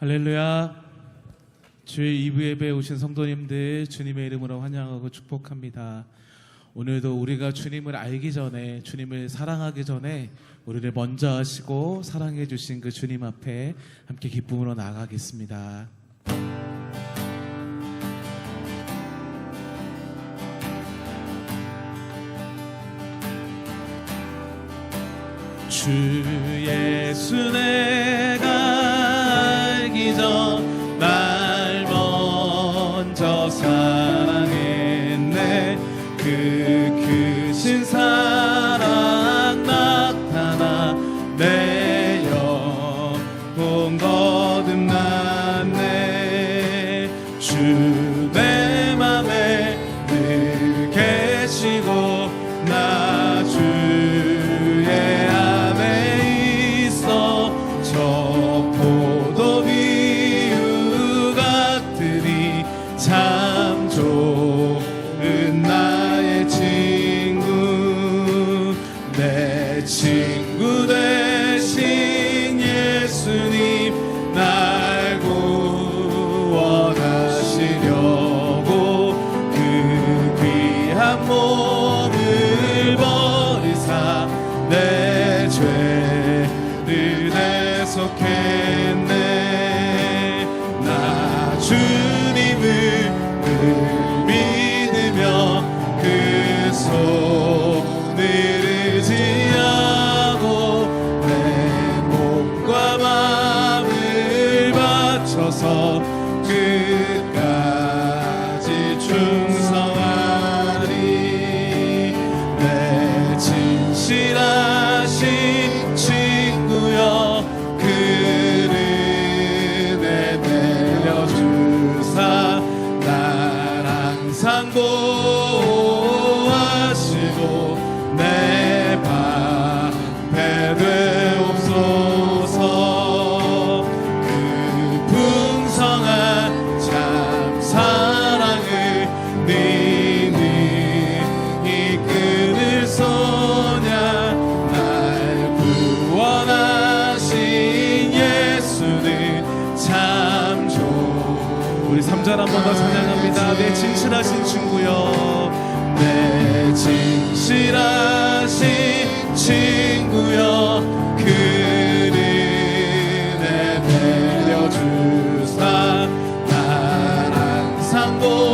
할렐루야. 주의 이브 예배 오신 성도님들 주님의 이름으로 환영하고 축복합니다. 오늘도 우리가 주님을 알기 전에 주님을 사랑하기 전에 우리를 먼저 하시고 사랑해 주신 그 주님 앞에 함께 기쁨으로 나아가겠습니다. 주 예수 내 날 먼저 사랑했네 그. 그 주옵소서. 그 번 더 찬양합니다. 내 진실하신 친구여, 내 네, 진실하신 친구여, 그를 내려주사 날 항상 보.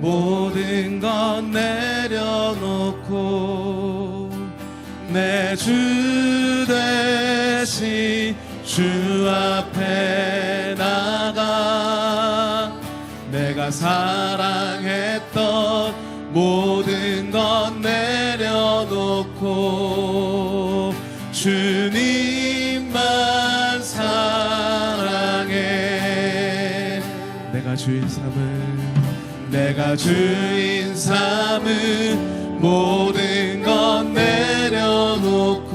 모든 것 내려놓고 내 주 대신 주 앞에 나가 내가 사랑했던 모든 것 내려놓고 주님만 사랑해. 내가 주인 삶을 내가 주인 삶은 모든 것 내려놓고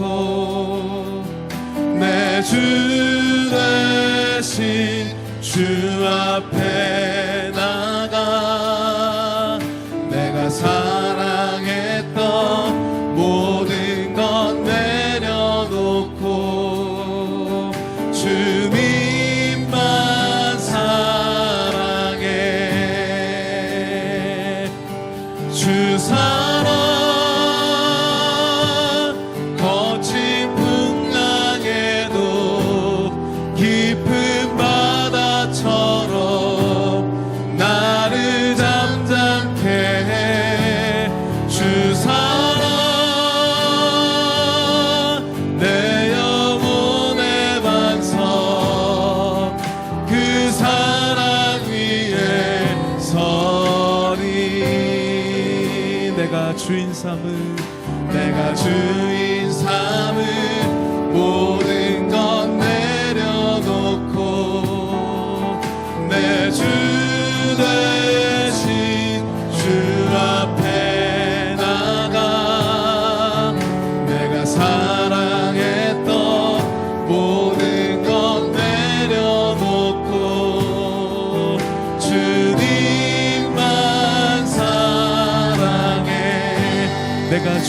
내 주 대신 주 앞.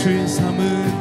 주의 삶은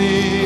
see.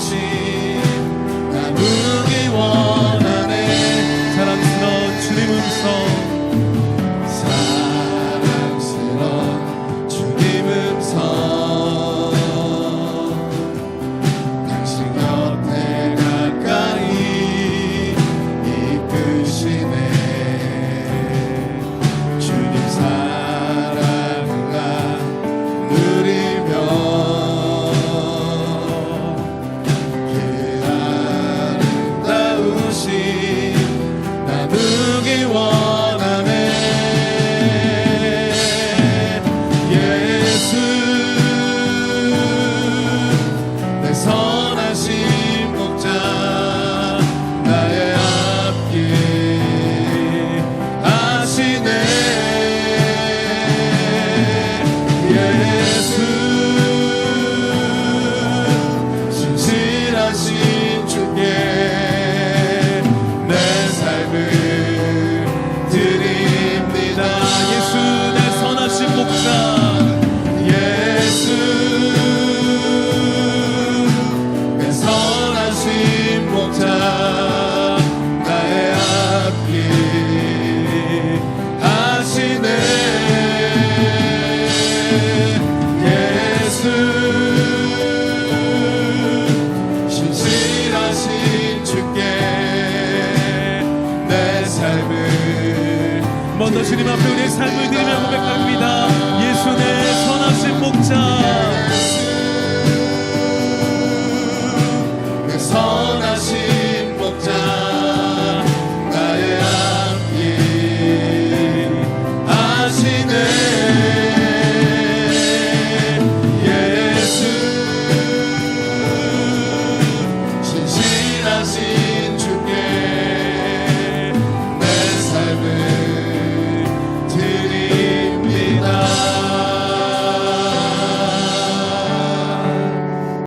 아